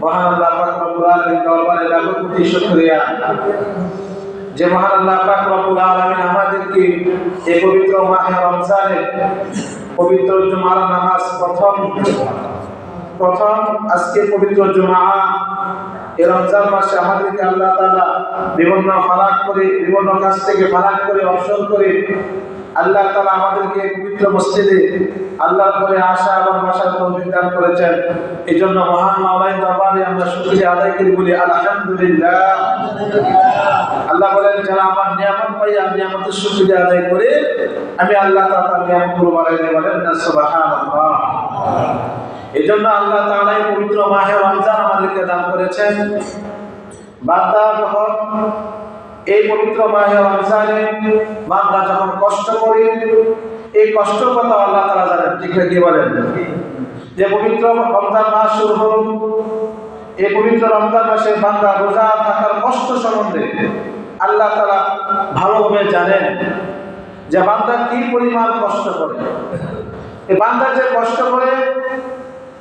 মহান যে আমাদেরকে এই পবিত্র মাহে রমজানে পবিত্র জুমার নামাজ প্রথম প্রথম আজকে পবিত্র জুমা, এই রমজান মাসে আমাদেরকে আল্লাহ তাআলা বিভিন্ন ফারাক করে, বিভিন্ন কাজ থেকে ফারাক করে, অবসর করে আল্লাহ তাআলা আমাদেরকে পবিত্র মসজিদে আল্লাহর করে আশা এবং ভাষার তৌফিক দান করেছেন। এই জন্য মহান মাওলাই দরবারে আমরা শুকরিয়া আদায় করি বলি আলহামদুলিল্লাহ। আল্লাহ বলেন, যারা আমার নিয়ামত পাই আমি আমাদের শুকরিয়া আদায় করে আমি আল্লাহ তাআলা নিয়ামতগুলো বাড়াইতে বলেন না এই জন্য আল্লাহ তাআলা এই পবিত্র মাহে রমজান আমাদেরকে দান করেছেন। বান্দা যখন এই পবিত্র মাহে রমজানে বান্দা যখন কষ্ট করে, এই কষ্ট কথা আল্লাহ তাআলা জানেন ঠিক কি বলেন? যে পবিত্র রমজান মাস শুরু হল, এই পবিত্র রমজান মাসে বান্দা রোজা থাকার কষ্ট সম্বন্ধে আল্লাহ তাআলা ভালোভাবে জানেন যে বান্দা কি পরিমাণ কষ্ট করে। এই বান্দা যে কষ্ট করে,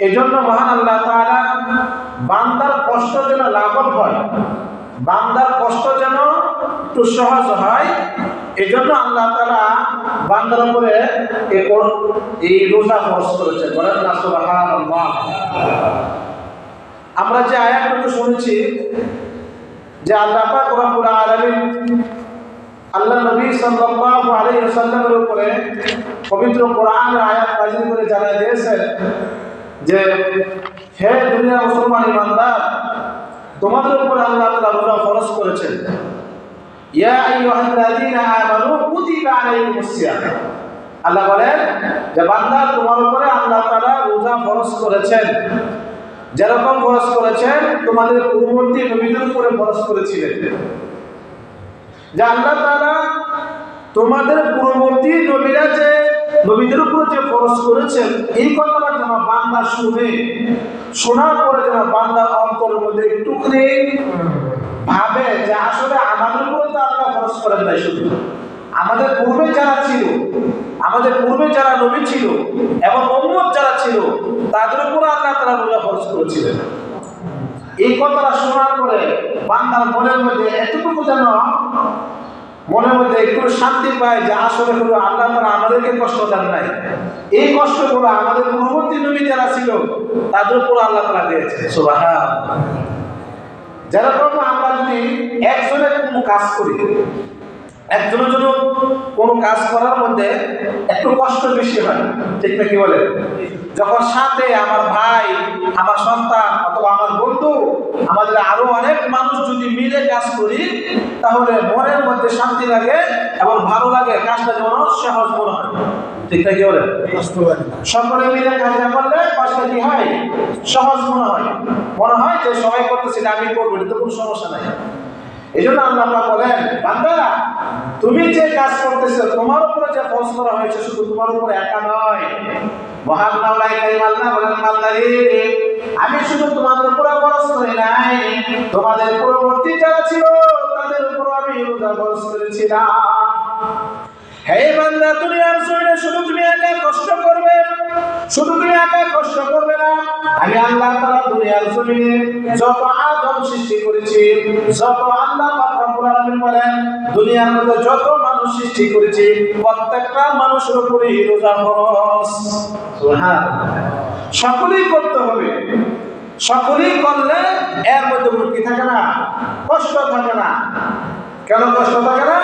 এজন্য মহান আল্লাহ তারা বান্দার কষ্ট যেন লাঘব হয় বান্দার কষ্ট যেন একটু সহজ হয় এই জন্য আল্লাহ তারা বান্দার উপরে এই রোজা ফরজ করেছে বলেন না আমরা যে আয়াতটুকু শুনেছি, যে আল্লাহ রব্বুল আলামিন আল্লাহ নবী সাল্লাল্লাহু আলাইহি ওয়াসাল্লামের উপরে পবিত্র কোরআনের আয়াত নাযিল করে জানাই দিয়েছেন যে, হে দুনিয়া মুসলমান ইমানদার তোমাদের উপর আল্লাহ রোজা ফরজ করেছেন। ইয়া আইয়ুহাল্লাযীনা আমানু কুতিবা আলাইকুমুস সিয়াম। আল্লাহ বলেন যে বান্দা তোমার উপরে আল্লাহ তাআলা রোজা ফরজ করেছেন। যেরকম ফরজ করেছেন, তোমাদের পূর্ববর্তী নবীদের উপরে ফরজ করেছিলেন। যে আল্লাহ তাআলা তোমাদের পূর্ববর্তী নবীরা যে, নবীদের উপর যে ফরজ করেছেন, এই কথাটা যেন বান্দা শুনে, শোনার পরে যেন বান্দার অন্তরের মধ্যে একটুখানি ভাবে যে আসলে আমাদের উপর তো আল্লাহ ফরজ করেন নাই শুধু। আমাদের পূর্বে যারা ছিল, আমাদের পূর্বে যারা নবী ছিল এবং উম্মত যারা ছিল, তাদের উপর আল্লাহ তারা রোজা ফরজ করেছিলেন। এই কথাটা শোনার পরে বান্দার মনের মধ্যে এতটুকু যেন মনের মধ্যে একটু শান্তি পায় যে আসলে হলো আল্লাহ তারা আমাদেরকে কষ্ট দেন নাই। এই কষ্টগুলো আমাদের পূর্ববর্তী নবী যারা ছিল, তাদের উপর আল্লাহ তারা দিয়েছে সুবহান যেরকম আমরা যদি একজনের কোনো কাজ করি, একজনের জন্য কোনো কাজ করার মধ্যে একটু কষ্ট বেশি হয়, ঠিক না কি বলে? যখন সাথে আমার ভাই, আমার সন্তান অথবা আমার বন্ধু, আমাদের আরও অনেক মানুষ যদি মিলে কাজ করি, তাহলে মনের মধ্যে শান্তি লাগে এবং ভালো লাগে, কাজটা যেমন সহজ মনে হয়। ঠিক না কি বলে সকলে মিলে কাজটা করলে কাজটা কি হয়? সহজ মনে হয়। মনে হয় যে সবাই করতেছে আমি করব এটা তো কোনো সমস্যা নাই। এই জন্য আল্লাহ বলেন বান্দা তুমি যে কাজ করতেছো তোমার উপরে যে ফরজ করা হয়েছে শুধু তোমার উপরে একা নয়। মহান মাওলাই কারিম আল্লাহ বলেন বান্দারে আমি শুধু তোমাদের উপরে ফরজ করি নাই। তোমাদের পূর্ববর্তী যারা ছিল তাদের উপর আমি রোজা ফরজ করেছিলাম। হে বান্দা তুমি আর জমিনে শুধু তুমি একা কষ্ট করবে? শুধু তুমি একা কষ্ট করবে না। আমি আল্লাহ তাআলা দুনিয়ার জমিনে যত আদম সৃষ্টি করেছি যত আল্লাহ পাক রব্বুল আলামিন বলেন দুনিয়ার মধ্যে যত মানুষ সৃষ্টি করেছি প্রত্যেকটা মানুষের উপরে রোজা ফরজ। সুবহানাল্লাহ। সকলেই করতে হবে। সকলেই করলে এর মধ্যে কি থাকে না কষ্ট থাকে না। কেন কষ্ট থাকে না?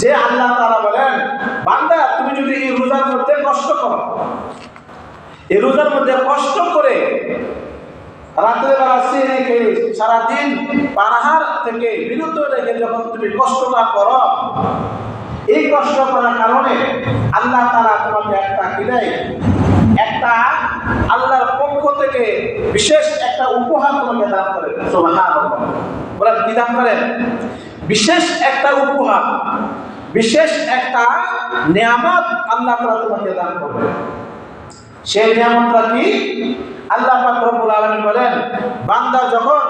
যে আল্লাহ তারা বলেন, বান্দা, তুমি যদি এই রোজার মধ্যে কষ্ট করো, এই রোজার মধ্যে কষ্ট করে রাত্রে বেলা সিনে সারাদিন পানাহার থেকে বিরত রেখে যখন তুমি কষ্টটা করো, এই কষ্ট করার কারণে আল্লাহ তারা তোমাকে একটা কি দেয়? একটা আল্লাহর পক্ষ থেকে বিশেষ একটা উপহার তোমাকে দান করে বলেন, কি দান করেন? বিশেষ একটা উপহার, বিশেষ একটা নিয়ামত আল্লাহ তাআলা তোমাকে দান করবে। সেই নিয়ামতটা কি? আল্লাহ পাক রব্বুল আলামিন বলেন, বান্দা যখন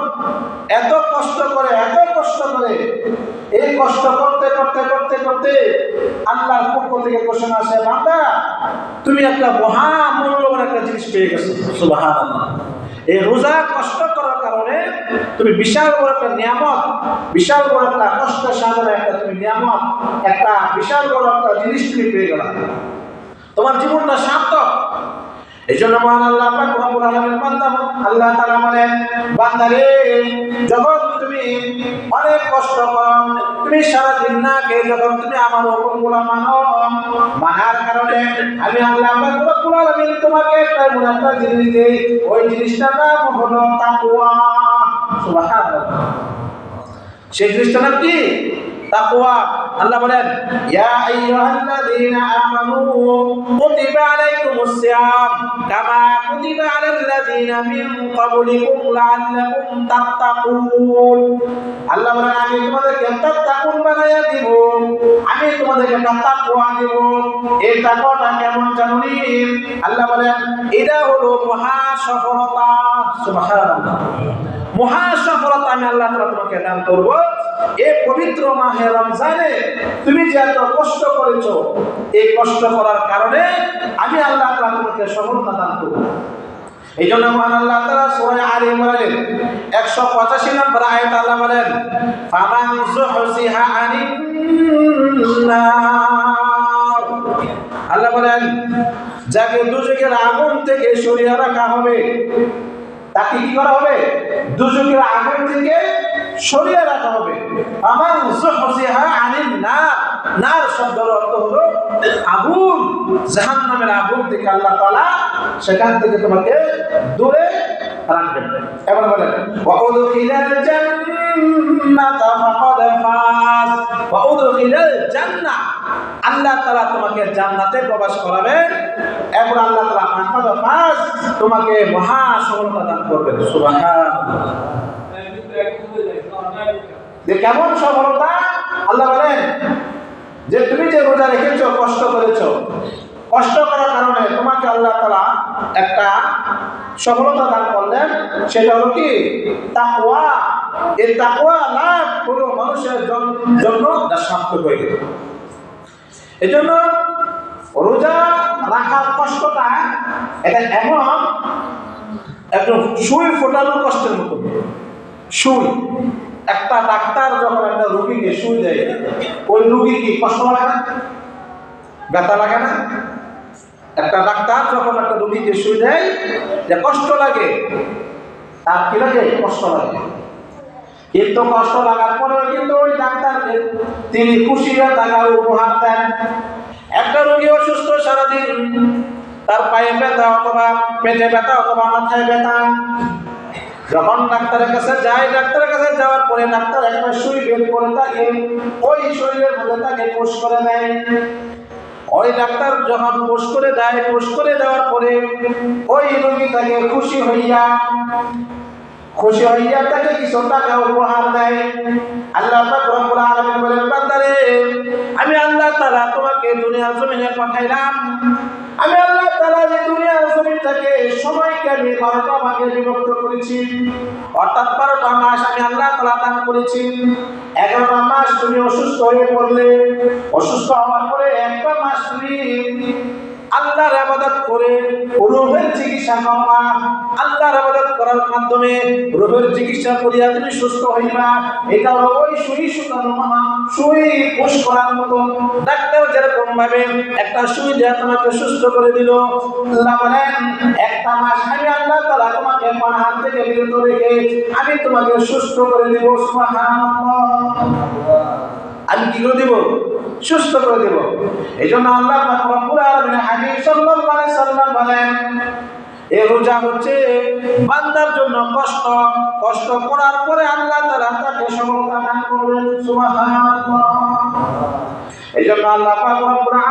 এত কষ্ট করে, এত কষ্ট করে, এই কষ্ট করতে করতে করতে করতে আল্লাহর পক্ষ থেকে ঘোষণা আসে, বান্দা, তুমি একটা মহা মূল্যবান একটা জিনিস পেয়ে গেছো। সুবহানাল্লাহ। এই রোজা কষ্ট করার কারণে তুমি বিশাল বড় একটা নিয়ামত, বিশাল বড় একটা কষ্ট সাধনা একটা তুমি নিয়ামত, একটা বিশাল বড় একটা জিনিস তুমি পেয়ে গেলা। তোমার জীবনটা সার্থক। এই জন্য মহান আল্লাহ পাক রব্বুল বান্দা আল্লাহ তাআলা বলেন, বান্দারে যখন তুমি অনেক কষ্ট করো তুমি সারাদিন না খেয়ে যখন তুমি আমার হুকুমগুলো মানো, মানার কারণে আমি আল্লাহ রব্বুল আলামিন তোমাকে একটা একটা জিনিস দেই, ওই জিনিসটার নাম হলো তাকওয়া। সেই জিনিসটার নাম কি? তাকওয়া। আল্লাহ বলেন, ইয়া আইয়ুহাল্লাযীনা আমানু, কুতিবা আলাইকুমুস সিয়াম, কামা কুতিবা আলাল্লাযীনা মিন ক্বাবলিকুম লাআল্লাকুম তাত্তাকুন। আল্লাহ বলেন, আমি তোমাদেরকে তাত্তাকুন বানায়া দিব, আমি তোমাদেরকে তাকওয়া দিব। এই তাকওয়াটা কেমন জানুনি আল্লাহ বলেন, এটা হলো মহা সফলতা সুবহানাল্লাহ। আমি আল্লাহ দান করব। পবিত্র তুমি যে এত কষ্ট কষ্ট করার কারণে আমি আল্লাহ দান করব। এই জন্য আল্লাহ 185 নম্বর আয়াত আল্লাহ বলেন আল্লাহ বলেন, যাকে দুজকের আগুন থেকে সরিয়ে রাখা হবে তাকে কি করা হবে? দুজকের আগের থেকে সরিয়ে রাখা হবে। আমার জুহসিহা না নার। নার শব্দের অর্থ হলো আগুন, জাহান্নামের আগুন থেকে আল্লাহ তাআলা সেখান থেকে তোমাকে দূরে রাখবেন এবার বলেন, ওয়াউদখিলাল জান্নাতা ফাকাদ ফাজ ওয়াউদখিলাল জান্নাহ আল্লাহ তাআলা তোমাকে জান্নাতে প্রবেশ করাবেন এরপর আল্লাহ তাআলা ফাকাদ ফাজ তোমাকে মহা সফলতা দান করবেন। সুবহানাল্লাহ। যে কেমন সফলতা? আল্লাহ বলেন, যে তুমি যে রোজা রেখেছো, কষ্ট করেছ, কষ্ট করার কারণে তোমাকে আল্লাহ তালা একটা সফলতা দান করলেন, সেটা হলো কি? তাকওয়া। এই তাকওয়া লাভ কোনো মানুষের জন্য সার্থক হয়ে গেল। এই জন্য রোজা রাখার কষ্টটা এটা এমন একজন সুই ফোটানোর কষ্টের মতো। সুই একটা ডাক্তার যখন একটা রুগীকে সুই দেয়, ওই রোগী কি কষ্ট লাগে না? ব্যথা লাগে না? একটা ডাক্তার যখন একটা রোগীকে শুয়ে দেয়, যে কষ্ট লাগে, তার কি লাগে? কষ্ট লাগে। কিন্তু কষ্ট লাগার পরেও কিন্তু ওই ডাক্তারকে তিনি খুশি হয়ে টাকার উপহার দেন। একটা রোগী অসুস্থ সারাদিন, তার পায়ে ব্যথা অথবা পেটে ব্যথা অথবা মাথায় ব্যথা। যখন ডাক্তারের কাছে যায়, ডাক্তারের কাছে যাওয়ার পরে ডাক্তার একটা সুই বের করে তাকে, ওই শরীরের মধ্যে তাকে পোষ করে দেয় ওই ডাক্তার যখন পোষ করে দেয়, পোষ করে দেওয়ার পরে ওই রোগী তাকে খুশি হইয়া খুশি হইয়া তাকে কিছু টাকা উপহার দেয়। আল্লাহ রব্বুল বলেন আমি আল্লাহ তাআলা তোমাকে দুনিয়ার জমিনে পাঠাইলাম। আমি আল্লাহ তারা যে দুনিয়ার জমিনটাকে সময়কে আমি বারোটা ভাগে বিভক্ত করেছি। অর্থাৎ বারোটা মাস আমি আল্লাহ তালা দান করেছি। এগারোটা মাস তুমি অসুস্থ হয়ে পড়লে। অসুস্থ হওয়ার পরে একটা মাস তুমি আল্লাহর আবাদত করে রোগের চিকিৎসা করবা আল্লাহর আবাদত করার মাধ্যমে রোগের চিকিৎসা করিয়া তুমি সুস্থ হইবা। এটা হলো ওই সুই সুতানো মামা, সুই পুষ করার মতো। ডাক্তার যেরকম ভাবে একটা সুই দিয়ে তোমাকে সুস্থ করে দিল আল্লাহ বলেন একটা মাস আমি আল্লাহ তাআলা তোমাকে হাত থেকে বিরত রেখে আমি তোমাকে সুস্থ করে দিব, সুবহানাল্লাহ। আমি কি করে দেব? সুস্থ করে দেব। এই জন্য আল্লাহ সাল্লাম বলেন এই রোজা হচ্ছে বান্দার জন্য কষ্ট। কষ্ট করার পরে আল্লাহ তাআলা তাকে সফলতা দান করবেন। এই জন্য আল্লাহ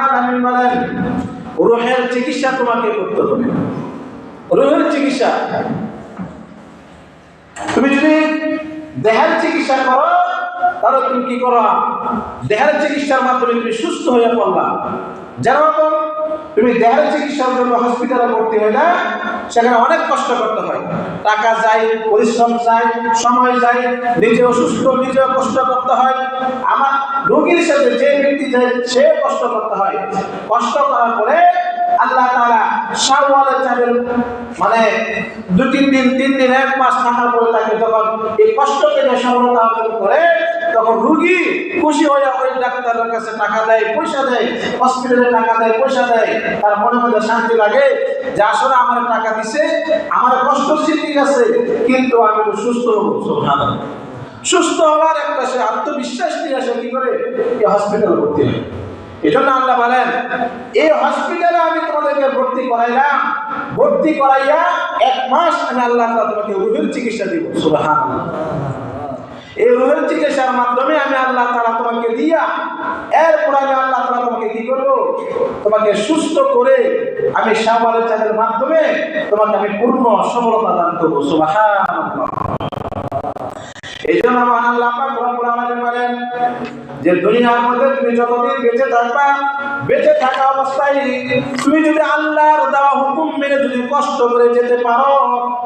আলামিন বলেন, রূহের চিকিৎসা তোমাকে করতে হবে। রূহের চিকিৎসা। তুমি যদি দেহের চিকিৎসা করো তাহলে তুমি কি করো? দেহের চিকিৎসার মাধ্যমে তুমি সুস্থ হয়ে পড়লা যেরকম তুমি দেহের চিকিৎসার জন্য হসপিটালে ভর্তি হইলে সেখানে অনেক কষ্ট করতে হয়। টাকা যায় পরিশ্রম যায় সময় যায় নিজে অসুস্থ নিজে কষ্ট করতে হয়। আমার রোগীর সাথে যে ব্যক্তি যায়, সে কষ্ট করতে হয়। কষ্ট করার পরে আল্লাহ তারা শাওয়ালের চাঁদের মানে দু তিন দিন তিন দিন, এক মাস থাকার পরে তাকে যখন এই কষ্ট কেটে সফলতা অর্জন করে তখন রুগী খুশি হয়ে ওই ডাক্তারের কাছে টাকা দেয় পয়সা দেয় হসপিটালে টাকা দেয় পয়সা দেয় তার মনে মধ্যে শান্তি লাগে যে আসলে আমার টাকা দিছে, আমার কষ্ট ঠিক আছে কিন্তু আমি তো সুস্থ হব। সুস্থ হওয়ার একটা সে আত্মবিশ্বাস নিয়ে আসে কি করে? এই হসপিটাল ভর্তি হয়। এই জন্য আল্লাহ বলেন, এই হসপিটালে আমি তোমাদেরকে ভর্তি করাইলাম। ভর্তি করাইয়া এক মাস আমি আল্লাহ তোমাকে রোগের চিকিৎসা দিব, সুবহানাল্লাহ। এই রোগের চিকিৎসার মাধ্যমে আমি আল্লাহ তারা তোমাকে দিয়া এরপর আমি আল্লাহ তারা তোমাকে কি করব? তোমাকে সুস্থ করে আমি শাহবালের চাঁদের মাধ্যমে তোমাকে আমি পূর্ণ সফলতা দান করব। সুবহানাল্লাহ। এই জন্য মহান আল্লাহ বলেন যে, দুনিয়ার মধ্যে তুমি যতদিন বেঁচে থাকবা বেঁচে থাকা অবস্থায় তুমি যদি আল্লাহর দেওয়া হুকুম মেনে যদি কষ্ট করে যেতে পারো,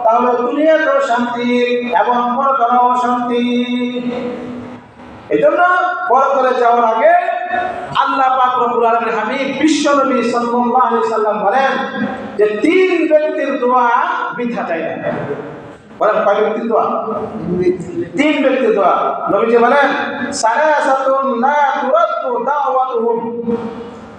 তাহলে দুনিয়াতেও শান্তি এবং পরকালেও শান্তি। এই জন্য পরকালে যাওয়ার আগে আল্লাহ পাক রব্বুল আলামিন হাবিব বিশ্ব নবী সাল্লাল্লাহু আলাইহি সাল্লাম বলেন যে তিন ব্যক্তির দোয়া বৃথা যায় না। বলেন কয় ব্যক্তির দোয়া? তিন ব্যক্তির দোয়া। নবীজি বলেন, সালাসাতুন লা তুরাদ্দু দাওয়াতুহুম।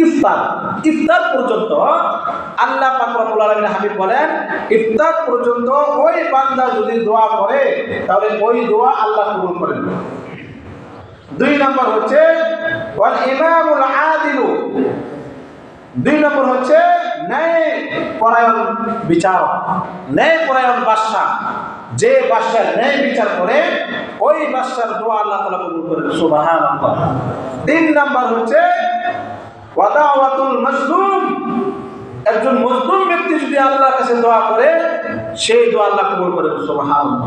ইফতার। ইফতার পর্যন্ত আল্লাহ পাক রব্বুল আলামিন হাবিব বলেন, ইফতার পর্যন্ত ওই বান্দা যদি দোয়া করে, তাহলে ওই দোয়া আল্লাহ কবুল করেন। দুই নম্বর হচ্ছে, ওয়াল ইমামুল আদিলু। দুই নম্বর হচ্ছে, ন্যায় পরায়ণ বিচারক। ন্যায় পরায়ণ বাদশাহ। যে বাদশাহ ন্যায় বিচার করে, ওই বাদশার দোয়া আল্লাহ তাআলা কবুল করেন। সুবহানাল্লাহ। তিন নাম্বার হচ্ছে ওয়াদাওয়াতুল মাজলুম। একজন মজলুম ব্যক্তি যদি আল্লাহর কাছে দোয়া করে, সেই দোয়া আল্লাহ কবুল করেন সুবহানাল্লাহ।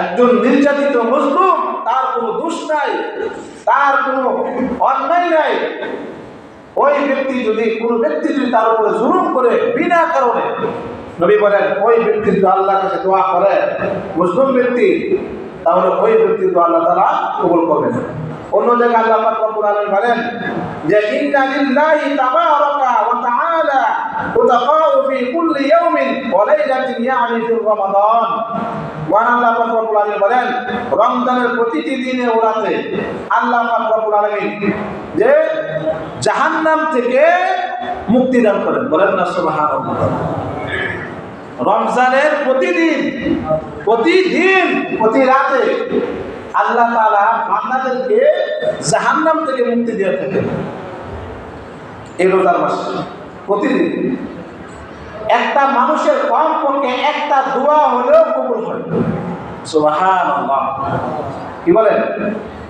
একজন নির্যাতিত মজলুম, তার কোনো দোষ নাই, তার কোনো অন্যায় নাই। ওই ব্যক্তি যদি, কোনো ব্যক্তি যদি তার উপরে জুলুম করে, বিনা কারণে, নবী বলেন, ওই ব্যক্তি যদি আল্লাহর কাছে দোয়া করে মুসলিম ব্যক্তি, তাহলে ওই ব্যক্তি তো আল্লাহ তাআলা কবুল করবেন। অন্য জায়গায় আল্লাহ পাক রব্বুল বলেন যে ইন্না লিল্লাহি তাবারাকা ওয়া তাআলা উতাকাউ ফি কুল্লি ইয়াউমিন ওয়া লাইলাতিন ইয়ানি ফি রমাদান। ওয়ান আল্লাহ পাক রব্বুল আলামিন বলেন, রমজানের প্রতিটি দিনে ওরাতে আল্লাহ পাক রব্বুল যে জাহান্নাম থেকে মুক্তি দান করেন। বলেন না, সুবহানাল্লাহ। রমজানের প্রতিদিন প্রতিদিন, প্রতি রাতে আল্লাহ তাআলা বান্দাদেরকে জাহান্নাম থেকে মুক্তি দিয়ে থাকেন এই রোজার মাসে প্রতিদিন একটা মানুষের কম পক্ষে একটা দোয়া হলেও কবুল হয় কি বলেন?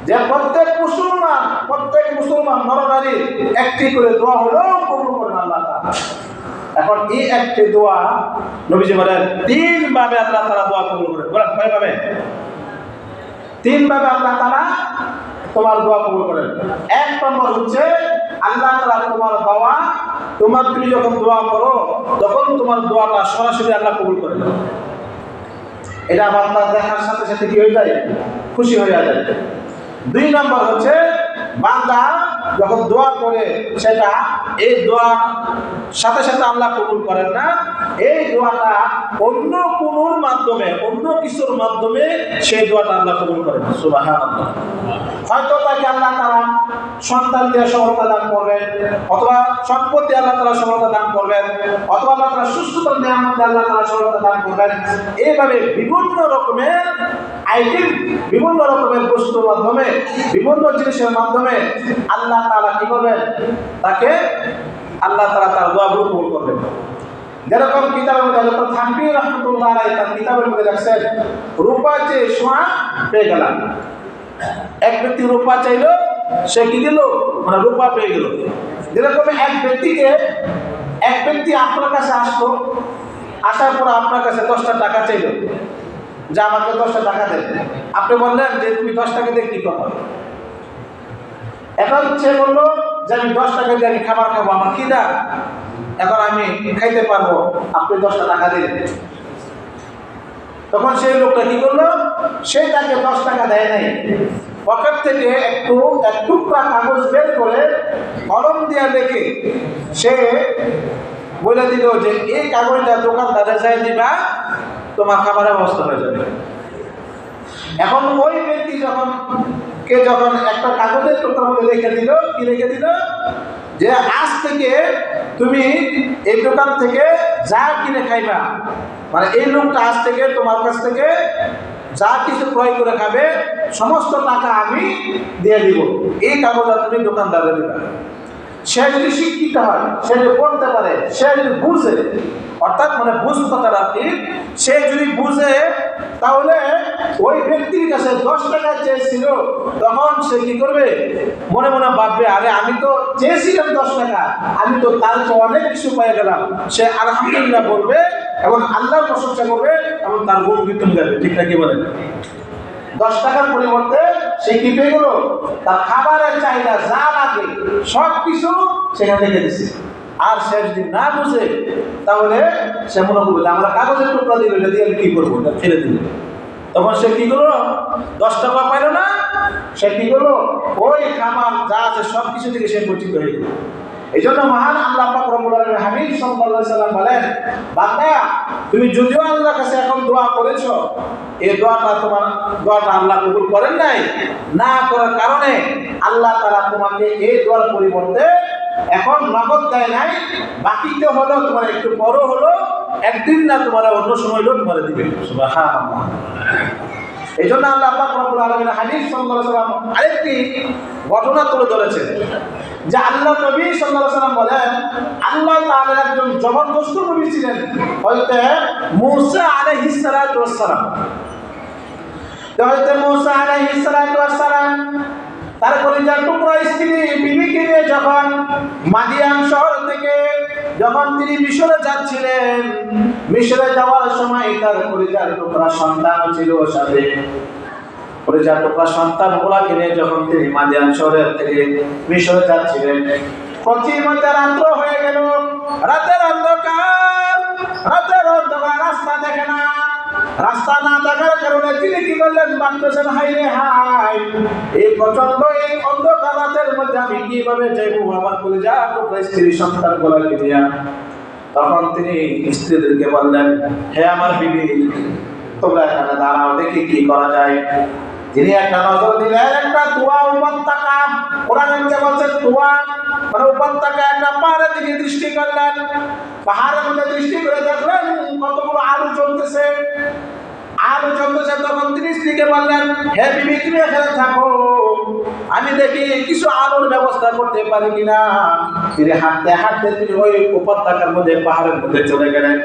যে প্রত্যেক মুসলমান প্রত্যেক মুসলমান নরনারী একটি করে দোয়া হলেও কবুল করেন আল্লাহ এখন এই একটি দোয়া নবীজি বলেন তিন ভাবে আল্লাহ তারা দোয়া কবুল করেন। বলেন কয় ভাবে তিন ভাবে আল্লাহ তারা তোমার দোয়া কবুল করেন। এক নম্বর হচ্ছে আল্লাহ তারা তোমার দোয়া তোমার তুমি যখন দোয়া করো, তখন তোমার দোয়াটা সরাসরি আল্লাহ কবুল করেন। এটা আমার দেখার সাথে সাথে কি হয়ে যায়? খুশি হয়ে যায়। দুই নম্বর হচ্ছে বান্দা যখন দোয়া করে, সেটা এই দোয়া সাথে সাথে আল্লাহ কবুল করেন না। এই দোয়াটা অন্য কোনোর মাধ্যমে, অন্য কিছুর মাধ্যমে সেই দোয়াটা আল্লাহ কবুল করেন। সুবহানাল্লাহ। হয়তো তাকে আল্লাহ তারা সন্তান দিয়ে সফলতা দান করবেন, অথবা সম্পত্তি আল্লাহ তারা সফলতা দান করবেন, অথবা আল্লাহ তারা সুস্থতার নিয়ামত আল্লাহ তারা সফলতা দান করবেন। এইভাবে বিভিন্ন রকমের আইটেম বিভিন্ন রকমের বস্তুর মাধ্যমে, বিভিন্ন জিনিসের মাধ্যমে আল্লাহ তারা কি করবেন? তাকে আল্লাহ তারা তার দোয়াগুলো কবুল করবেন। যেরকম কিতাবের মধ্যে যখন থাকবি রহমতুল্লাহ তার কিতাবের মধ্যে রাখছেন রূপা যে সোয়া পেয়ে গেলাম। এক ব্যক্তি রূপা চাইলো, সে কি দিল? মানে রূপা পেয়ে গেল। যেরকম এক ব্যক্তিকে, এক ব্যক্তি আপনার কাছে আসলো, আসার পর আপনার কাছে দশটা টাকা চাইলো। যে আমাকে দশটা টাকা দেন। আপনি বললেন যে, তুমি দশ টাকা দিয়ে কি করো এখন সে বলল যে আমি দশ টাকা দিয়ে আমি খাবার খাব, আমার খিদা। এখন আমি খাইতে পারব, আপনি দশটা টাকা দিলেন। তখন সেই লোকটা কি করল? সে তাকে দশ টাকা দেয় নাই। পকেট থেকে একটু, এক টুকরা কাগজ বের করে কলম দিয়ে লেখে সে বলে দিল যে, এই কাগজটা দোকানদারে যাই দিবা, তোমার খাবারের ব্যবস্থা হয়ে যাবে। এখন ওই ব্যক্তি যখন কে যখন একটা কাগজের টুকরার রেখে দিল, কি রেখে দিল? যে আজ থেকে তুমি এই দোকান থেকে যা কিনে খাইবা মানে এই লোকটা আজ থেকে তোমার কাছ থেকে যা কিছু ক্রয় করে খাবে, সমস্ত টাকা আমি দিয়ে দিব। এই কাগজটা তুমি দোকানদারে দিবা। সে যদি শিক্ষিত হয়, সে যদি পড়তে পারে, সে যদি বুঝে, অর্থাৎ মানে বুঝ কথাটা কি সে যদি বুঝে, তাহলে ওই ব্যক্তির কাছে দশ টাকা চেয়েছিল, তখন সে কি করবে? মনে মনে ভাববে, আরে আমি তো চেয়েছিলাম দশ টাকা, আমি তো তার তো অনেক কিছু পেয়ে গেলাম। সে আলহামদুলিল্লাহ বলবে এবং আল্লাহর প্রশংসা করবে এবং তার গুণ কীর্তন গাবে ঠিক না কি বলেন? দশ টাকার পরিবর্তে সে কি পেগুলো গেল তার খাবারের চাহিদা যা লাগে, সব কিছু সেখান থেকে দিছে। আর সে যদি না বুঝে, তাহলে সে মনে করবে আমরা কাগজের টুকরা দিল এটা দিয়ে কি করব? এটা ফেলে দিল তখন সে কি করল? দশ টাকা পাইল না। সে কি করল? ওই খামার যা আছে সব কিছু থেকে সে বঞ্চিত হয়ে গেল। এই জন্য মহান আল্লাহ পাক রব্বুল আলামিন হাবিব সাল্লাল্লাহু আলাইহি সাল্লাম বলেন তুমি যদিও আল্লাহর কাছে এখন দোয়া করেছ, এই দোয়াটা তোমার, দোয়াটা আল্লাহ কবুল করেন নাই, না করার কারণে আল্লাহ তাআলা তোমাকে এই দোয়ার পরিবর্তে এখন নগদ দেয় নাই, বাকিতে হলো তোমার একটু বড় হলো একদিন না তোমার অন্য সময় হলো তোমার দিবে। সুবহানাল্লাহ। এই জন্য আল্লাহ পাক রব্বুল আলামিন সাল্লাল্লাহু আলাইহি সাল্লাম আরেকটি ঘটনা তুলে ধরেছেন। যে আল্লাহ নবী আলাইহি সাল্লাম বলেন, আল্লাহ তাআলার একজন জবরদস্ত নবী ছিলেন, হয়তো মুসা আলাইহিস সালাতু ওয়াস সালাম তো হয়তো মুসা আলাইহিস সালাতু ওয়াস সালাম তারপরে যার টুকরা স্ত্রী, বিবিকে নিয়ে যখন মাদিয়ান শহর থেকে যখন তিনি মিশরে যাচ্ছিলেন, মিশরে যাওয়ার সময় তার পরিচার টুকরা সন্তান ছিল সাথে। পরিচার টুকরা সন্তান গুলাকে নিয়ে যখন তিনি মাদিয়ান শহরের থেকে মিশরে যাচ্ছিলেন পশ্চিম মধ্যে রাত্র হয়ে গেল। রাতের অন্ধকার রাতের অন্ধকার, রাস্তা দেখে না। রাস্তা না দেখার কারণে তিনি কি করলেন ভাবতেছেন হাই রে হাই, এই প্রচণ্ড এই অন্ধকার রাতের মধ্যে আমি কীভাবে যাইবো? আমার বলে যা টুকরা স্ত্রী সন্তান গুলাকে নিয়ে তখন তিনি স্ত্রীদেরকে বললেন, হে আমার বিবি, তোমরা এখানে দাঁড়াও, দেখি কি করা যায়। তিনি একটা নজর দিলেন, একটা তুয়া উপত্যকা। কোরআন যে বলছে তুয়া মানে উপত্যকা একটা পাহাড়ের দিকে দৃষ্টি করলেন। পাহাড়ের মধ্যে দৃষ্টি করে দেখলেন কতগুলো আলু চলতেছে আলু চলতেছে তখন তিনি স্ত্রীকে বললেন, হে বিবি, তুমি এখানে থাকো। আমি দেখি কিছু আলোর ব্যবস্থা করতে পারি কিনা? তিনি হাঁটতে হাঁটতে তিনি ওই উপত্যকার মধ্যে, পাহাড়ের মধ্যে চলে গেলেন।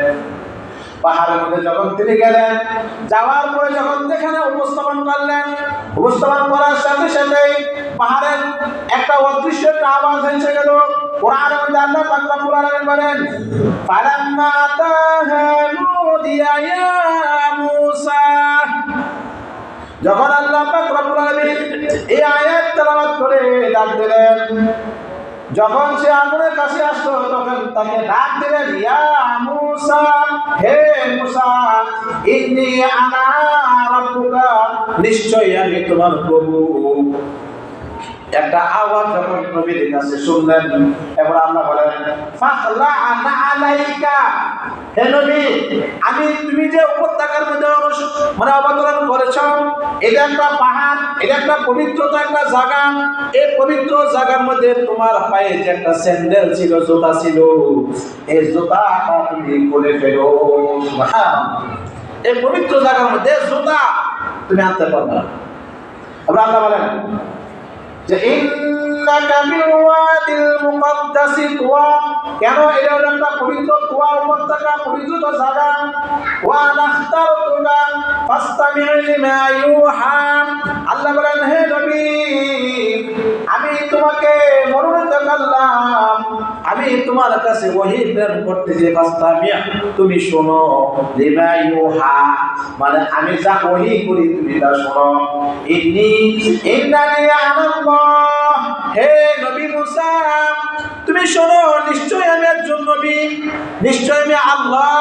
পাহাড়ের মধ্যে যখন তিনি গেলেন, যাওয়ার পরে যখন সেখানে উপস্থাপন করলেন, উপস্থাপন করার সাথে সাথে পাহাড়ের একটা অদৃশ্য একটা আওয়াজ হয়েছে গেল। আল্লাহ পাক রব্বুল আলামিন বলেন, ফালাম্মা মুসা। যখন আল্লাহ পাক রব্বুল আলামিন আয়াত তেলাওয়াত করে ডাক দিলেন যখন সে আগুনের কাছে আসলো, তখন তাকে ডাক দিলেন, ইয়া মুসা, হে মুসা, ইন্নি আনা রাব্বুকা, নিশ্চয়ই আমি তোমার প্রভু। একটা আওয়াজ যখন নবীর কাছে শুনলেন এবার আল্লাহ বলেন হে নবী, আমি তুমি যে উপত্যকার মধ্যে মানে অবতরণ করেছ, এটা একটা পাহাড়, এটা একটা পবিত্রতা, একটা জায়গা এই পবিত্র জায়গার মধ্যে তোমার পায়ে যে একটা স্যান্ডেল ছিল, জুতা ছিল, এই জুতাটা তুমি খুলে ফেলো। এই পবিত্র জায়গার মধ্যে জুতা তুমি আনতে পারবে না। আল্লাহ বলেন যে ইন্নাকা বিল ওয়াদিল মুকাদ্দাস তুয়া। কেন এটা হলো একটা পবিত্র তুয়া উপত্যকা পবিত্র জায়গা ওয়া নাখতারতুকা ফাস্তামি' লিমা ইউহা। আল্লাহ বলেন, হে নবী তোমার কাছে ওহি প্রেরণ করতে যে ফাস্তামিয়া তুমি শোনো, লিমা মানে আমি যা ওহি করি তুমি তা শোনো। ইন্নি, ইন্নানি আনাল্লাহ হে নবী মুসা, তুমি শোনো, নিশ্চয় আমি একজন নবী, নিশ্চয় আমি আল্লাহ।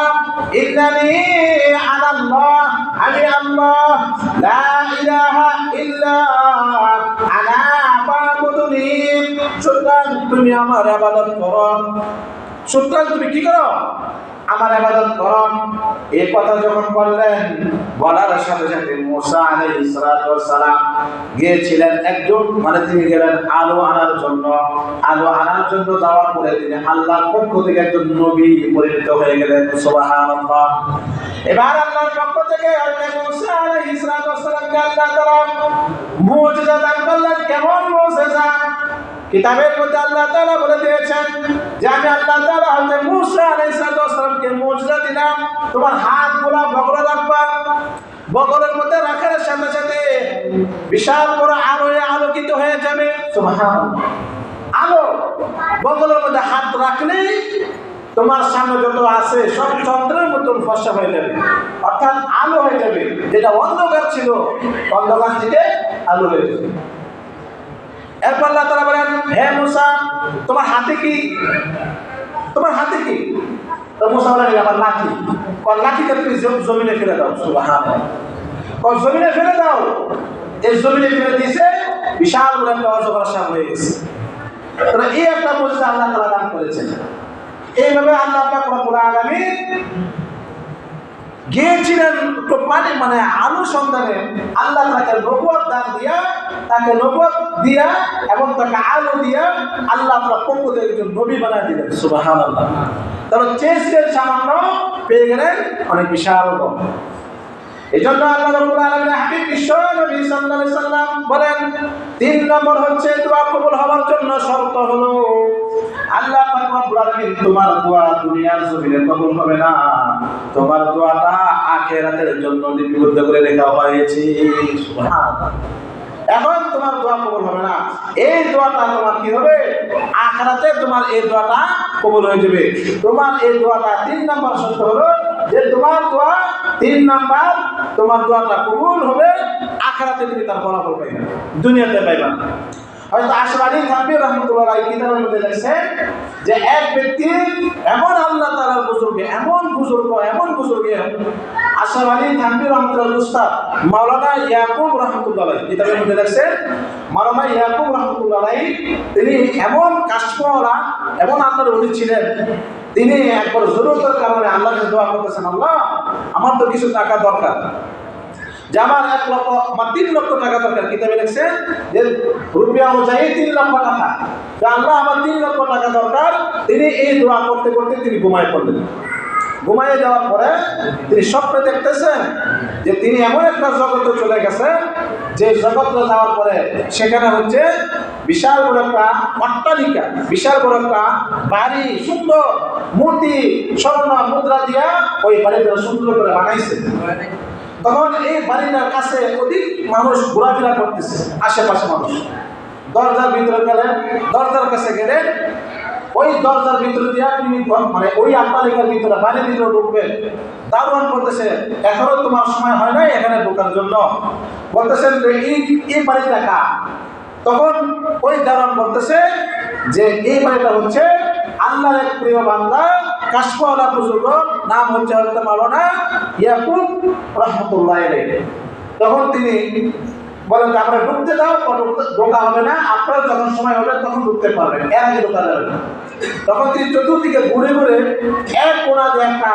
ইন্নানি আনাল্লাহ আমি আল্লাহ, লা ইলাহা ইল্লা আনা। ফাবুদুনি সুতরাং তুমি আমার আবাদত করো। সুতরাং তুমি কি করো? আমার আবাদত করো। এই কথা যখন বললেন, বলার সাথে সাথে মুসা সালাতু সালাম গিয়েছিলেন একজন মানে তিনি গেলেন আলো আনার জন্য। আলো আনার জন্য যাওয়ার পরে তিনি আল্লাহর পক্ষ থেকে একজন নবী পরিণত হয়ে গেলেন। সুবহানাল্লাহ। এবার আল্লাহর পক্ষ থেকে মুসা আলাইহিস সালামকে আল্লাহ তাআলা মুজিজা দান করলেন কেমন মুজিজা? কিতাবের মধ্যে আল্লাহ তাআলা বলে দিয়েছেন যে আমি আল্লাহ তাআলা হযরত মূসা আলাইহিস সালামকে মুজিজা দিলাম। তোমার হাত গোলা বগলে রাখবা। বগলের মধ্যে রাখার সাথে সাথে বিশাল বড় আলোয় আলোকিত হয়ে যাবে। সুবহানাল্লাহ। আলো। বগলের মধ্যে হাত রাখলেই তোমার সামনে যত আছে, সব চন্দ্রের মতন ফসা হয়ে যাবে। অর্থাৎ আলো হয়ে যাবে। যেটা অন্ধকার ছিল, অন্ধকার থেকে আলো হয়ে যাবে। এরপর আল্লাহ তারা বলেন, হে মুসা, তোমার হাতে কি? তোমার হাতে কি? মুসা বলেন আমার লাঠি। কর লাঠিটা তুমি জমিনে ফেলে দাও। সুবাহান কর জমিনে ফেলে দাও। এই জমিনে ফেলে দিয়েছে, বিশাল বড় একটা অজগর সাপ হয়ে গেছে। তাহলে এই একটা মসজিদ আল্লাহ তালা দান করেছেন। এইভাবে আল্লাহ রব্বুল আলামিন গিয়েছিলেন পানি মানে আলু সন্ধানে আল্লাহ তাকে নবুয়ত দান দিয়া, তাকে নবুয়ত দিয়া এবং তাকে আলু দিয়া আল্লাহ থেকে একজন নবী বানায় দিলেন। সুবাহান আল্লাহ চেয়েছিলেন সামান্য পেয়ে গেলেন অনেক বিশাল এই জন্য আল্লাহ বিশ্ব বলেন, তিন নম্বর হচ্ছে দোয়া কবুল হওয়ার জন্য শর্ত হলো আল্লাহ আলামিন তোমার দোয়া দুনিয়ার জমিনে কবুল হবে না। তোমার দোয়াটা আখিরাতের জন্য লিপিবদ্ধ করে লেখা হয়েছে। এখন তোমার দোয়া কবুল হবে না। এই দোয়াটা তোমার কি হবে? আখরাতে তোমার এই দোয়াটা কবুল হয়ে যাবে। তোমার এই দোয়াটা তিন নাম্বার শর্ত হলো যে তোমার দোয়া তিন নাম্বার তোমার দোয়াটা কবুল হবে। আখরাতে তুমি তার ফলাফল পাইবে দুনিয়াতে পাইবা হয়তো আশরাফি থাকবে, রহমতুল্লাহ রায় কিতাবের মধ্যে দেখছেন যে এক ব্যক্তি এমন আল্লাহ তাআলার বুজুর্গে, এমন বুজুর্গ, এমন বুজুর্গে আশরাফ আলী থানবি রহমতুল্লাহ উস্তাদ। মাওলানা ইয়াকুব রহমতুল্লাহ কিতাবের মধ্যে দেখছেন মাওলানা ইয়াকুব রহমতুল্লাহ তিনি এমন কাশফওয়ালা এমন আল্লাহর ওলি ছিলেন, তিনি একবার জরুরতের কারণে আল্লাহকে দোয়া করতেছেন, আল্লাহ, আমার তো কিছু টাকা দরকার। যে আমার এক লক্ষ বা তিন লক্ষ টাকা দরকার। কিতাবে লিখছে যে রুপিয়া অনুযায়ী তিন লক্ষ টাকা। যে আল্লাহ আমার তিন লক্ষ টাকা দরকার। তিনি এই দোয়া করতে করতে তিনি ঘুমায় পড়লেন। ঘুমাইয়ে যাওয়ার পরে তিনি স্বপ্নে দেখতেছেন যে তিনি এমন একটা জগতে চলে গেছেন যে জগতে যাওয়ার পরে সেখানে হচ্ছে বিশাল বড় একটা অট্টালিকা, বিশাল বড় একটা বাড়ি, সুন্দর মূর্তি, স্বর্ণ মুদ্রা দিয়া ওই বাড়িটা সুন্দর করে বানাইছে। তখন এই বাড়িটার কাছে অধিক মানুষ ঘোরাফেরা করতেছে, আশেপাশে মানুষ। দরজার ভিতরে গেলেন দরজার কাছে গেলেন ওই দরজার ভিতরে দিয়া তুমি মানে ওই আট্টালিকার ভিতরে বাড়ির ভিতরে ঢুকবেন দারোয়ান বলতেছে, এখনও তোমার সময় হয় নাই এখানে ঢোকার জন্য। বলতেছেন যে, এই এই বাড়িটা কার? তখন ওই দারোয়ান বলতেছে যে, এই বাড়িটা হচ্ছে আল্লাহর এক প্রিয় বান্দা কাশফওয়ালা বুজুর্গ নাম হচ্ছে হযরত মাওলানা ইয়াকুব রহমতুল্লাহ তখন তিনি বলেন যে আমরা ঢুকতে দাও ঢোকা হবে না। আপনার যখন সময় হবে, তখন ঢুকতে পারবেন। এর আগে ঢোকা যাবে না। তখন তিনি চতুর্দিকে ঘুরে ঘুরে এক কোনা একটা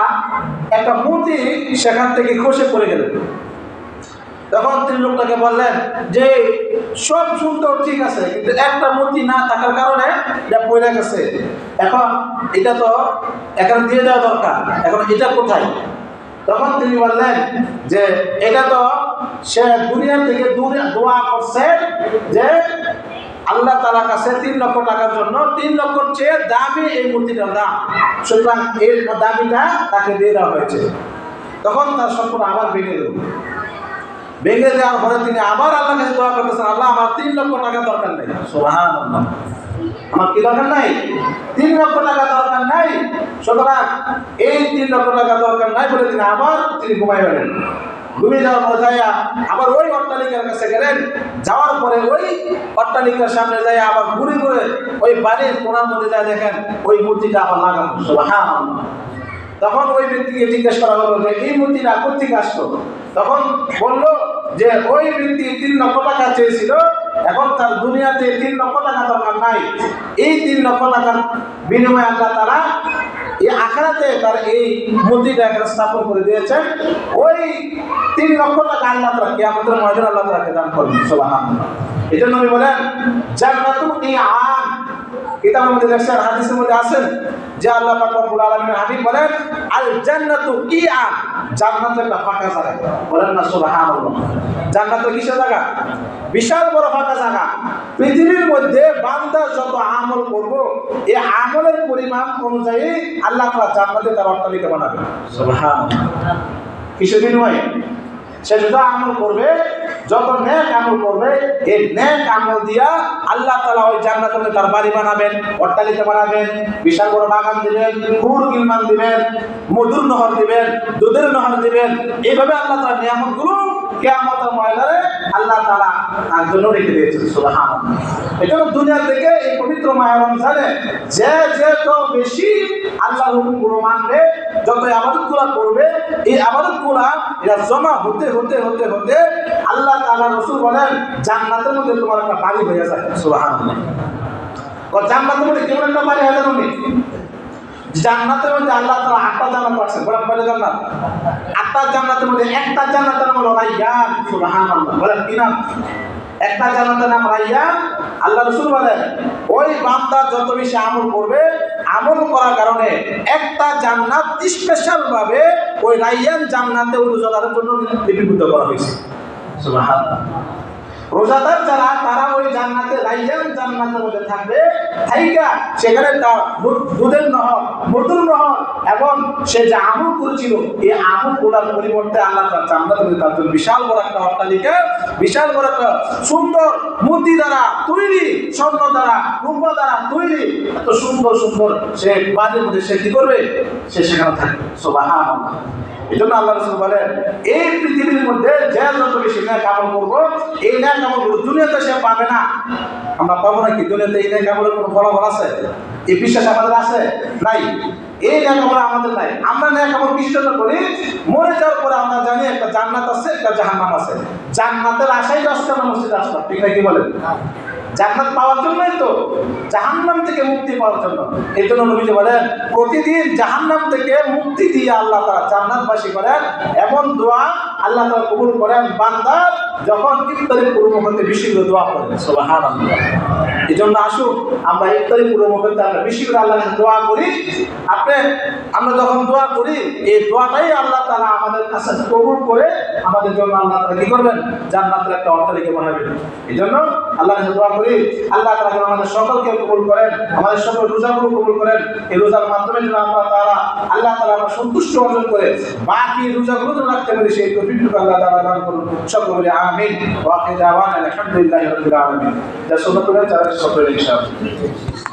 একটা মূর্তি সেখান থেকে খসে পড়ে গেলেন। তখন তিনি লোকটাকে বললেন, যে, সব সুন্দর ঠিক আছে, কিন্তু একটা মূর্তি না থাকার কারণে এটা পড়ে গেছে। এখন এটা তো এখন দিয়ে দেওয়া দরকার, এখন এটা কোথায়? তখন তিনি বললেন যে, এটা তো সে দুনিয়া থেকে দূরে দোয়া করছে যে, আল্লাহ তালার কাছে তিন লক্ষ টাকার জন্য তিন লক্ষ চেয়ে দামি এই মূর্তিটার দাম, সুতরাং এর দামিটা তাকে দিয়ে দেওয়া হয়েছে। তখন তার সম্পূর্ণ আবার ভেঙে দেবো ভেঙে দেওয়ার পরে তিনি আবার আল্লাহ কাছে দোয়া করতেছেন আল্লাহ আমার তিন লক্ষ টাকা দরকার নেই। সোহান আমার কি দরকার নাই? তিন লক্ষ টাকা দরকার নাই। সুতরাং এই তিন লক্ষ টাকা দরকার নাই বলে তিনি আবার তিনি ঘুমাই গেলেন। ঘুমিয়ে যাওয়ার পর যাইয়া আবার ওই অট্টালিকার কাছে গেলেন। যাওয়ার পরে ওই অট্টালিকার সামনে যাই আবার ঘুরে ঘুরে ওই বাড়ির কোনার মধ্যে যায় দেখেন ওই মূর্তিটা আবার লাগানো। সুবহানাল্লাহ। তখন ওই ব্যক্তিকে জিজ্ঞেস করা হলো যে এই মূর্তিটা কোথেকে আসলো? তখন বলল যে ওই ব্যক্তি তিন লক্ষ টাকা চেয়েছিল, এখন তার দুনিয়াতে তিন লক্ষ টাকা দরকার নাই। এই তিন লক্ষ টাকার বিনিময়ে আল্লাহ তারা এই আখড়াতে তার এই মূর্তিটা এখানে স্থাপন করে দিয়েছেন। ওই তিন লক্ষ টাকা আল্লাহ তারা কি আমাদের ময়দান আল্লাহ তারাকে দান করবেন, সুবহানাল্লাহ। এই জন্য আমি বলেন জান্নাতুল আন কিতাবের মধ্যে দেখছেন হাদিসের মধ্যে আছেন যে আল্লাহ পাক রব্বুল আলামিনের হাবিব বলেন আল জান্নাতু কিআন জান্নাত একটা ফাঁকা জায়গা। বলেন না, সুবহানাল্লাহ। জান্নাত কিসের জায়গা? বিশাল বড় ফাঁকা জায়গা। পৃথিবীর মধ্যে বান্দা যত আমল করব, এই আমলের পরিমাণ অনুযায়ী আল্লাহ তাআলা জান্নাতে তার অট্টালিকা বানাবে। সুবহানাল্লাহ। কিসের বিনিময়ে? সে যত আমল করবে যত ন্যাক আমল করবে, এই ন্যাক আমল দিয়া আল্লাহ তালা ওই মধ্যে তার বাড়ি বানাবেন, অট্টালিকা বানাবেন, বিশাল বড় বাগান দিবেন, ফুল নির্মাণ দিবেন, মধুর নহর দিবেন, দুধের নহর দিবেন। এইভাবে আল্লাহ তালা নিয়ামতগুলো কেয়ামতের ময়দানে আল্লাহ তালা তার জন্য রেখে দিয়েছেন সুবাহান এজন্য দুনিয়া থেকে এই পবিত্র মায়ের রমজানে যে যে তো বেশি আল্লাহ হুকুমগুলো মানবে যত আবাদতগুলা করবে, এই আবাদতগুলা এরা জমা হতে হতে হতে হতে আল্লাহ তাআলা রসুল বলেন, জান্নাতের মধ্যে তোমার একটা বাড়ি হয়ে যায় সুবহানাল্লাহ। ও জান্নাতের মধ্যে কেমন একটা বাড়ি হয়ে যাবে জান্নাতের মধ্যে আল্লাহ তাআলা আটটা জান্নাত রাখছেন বলেন কয়টা জান্নাত? আটটা জান্নাতের মধ্যে একটা জান্নাতের নাম হলো রাইয়ান বলেন কি নাম একটা জান্নাতের নাম রাইয়ান, আল্লাহ রসুল বলেন, ওই বান্দা যত বেশি আমল করবে, আমল করার কারণে একটা জান্নাত স্পেশাল ভাবে ওই রাইয়ান জান্নাতে রোজাদারের জন্য লিপিবদ্ধ করা হয়েছে। সুবহানাল্লাহ। রোজাদার যারা, তারা ওই জান্নাতে রাইয়ান জান্নাতের মধ্যে থাকবে। থাইকা, সেখানে তার দুধের নহর, মধুর নহর, এবং সে যে আমল করেছিল, এই আমল করার পরিবর্তে আল্লাহ তার জান্নাতের মধ্যে তার জন্য বিশাল বড় একটা অট্টালিকা, বিশাল বড় একটা সুন্দর মূর্তি দ্বারা তৈরি, স্বর্ণ দ্বারা, রূপা দ্বারা তৈরি। এত সুন্দর সুন্দর সে বাড়ির মধ্যে সে কি করবে? সে সেখানে থাকবে। সোবাহান এই জন্য আল্লাহ রসুল বলেন, এই পৃথিবীর মধ্যে যে যত বেশি ন্যায় কামল করব, এই ন্যায় কামল করব, দুনিয়াতে সে পাবে না। আমরা পাবো নাকি দুনিয়াতে এই ন্যায় কামলের কোনো ফলাফল আছে? এই বিশ্বাস আমাদের আছে? নাই। এই ন্যায় কামল আমাদের নাই। আমরা ন্যায় কামল বিশ্বাস করি? মরে যাওয়ার পরে আমরা জানি একটা জান্নাত আছে, একটা জাহান্নাম আছে। জান্নাতের আশাই দশটা মসজিদ আসলাম, ঠিক না কি বলেন? জান্নাত পাওয়ার জন্যই তো, জাহান্নাম থেকে মুক্তি পাওয়ার জন্য। এই জন্য নবীজি বলেন, প্রতিদিন জাহান্নাম থেকে মুক্তি দিয়ে আল্লাহ তারা জান্নাতবাসী করেন, এমন দোয়া আল্লাহ তারা কবুল করেন, বান্দা যখন ইফতারি পূর্ব হতে বেশি করে দোয়া করেন সুবহানাল্লাহ। এই জন্য আসুন আমরা ইফতারি পূর্ব হতে আমরা বেশি করে আল্লাহ দোয়া করি। আপনি, আমরা যখন দোয়া করি, এই দোয়াটাই আল্লাহ তারা আমাদের কাছে কবুল করে আমাদের জন্য আল্লাহ তারা কি করবেন? জান্নাতের একটা অট্টালিকা বানাবেন। এই জন্য আল্লাহ দোয়া করি, আল্লাহ তারা আমাদের সকলকে কবুল করেন, আমাদের সকল রোজাগুলো কবুল করেন। এই রোজার মাধ্যমে যেন আমরা তারা আল্লাহ তারা আমরা সন্তুষ্ট অর্জন করে, বাকি রোজাগুলো যেন রাখতে পারি, সেই তফিকটুকু আল্লাহ তারা দান করুন সকল আমিন ওয়াকিদ আওয়ান আলহামদুলিল্লাহ রবিল আলমিন। যা সকলে ইনশাআল্লাহ।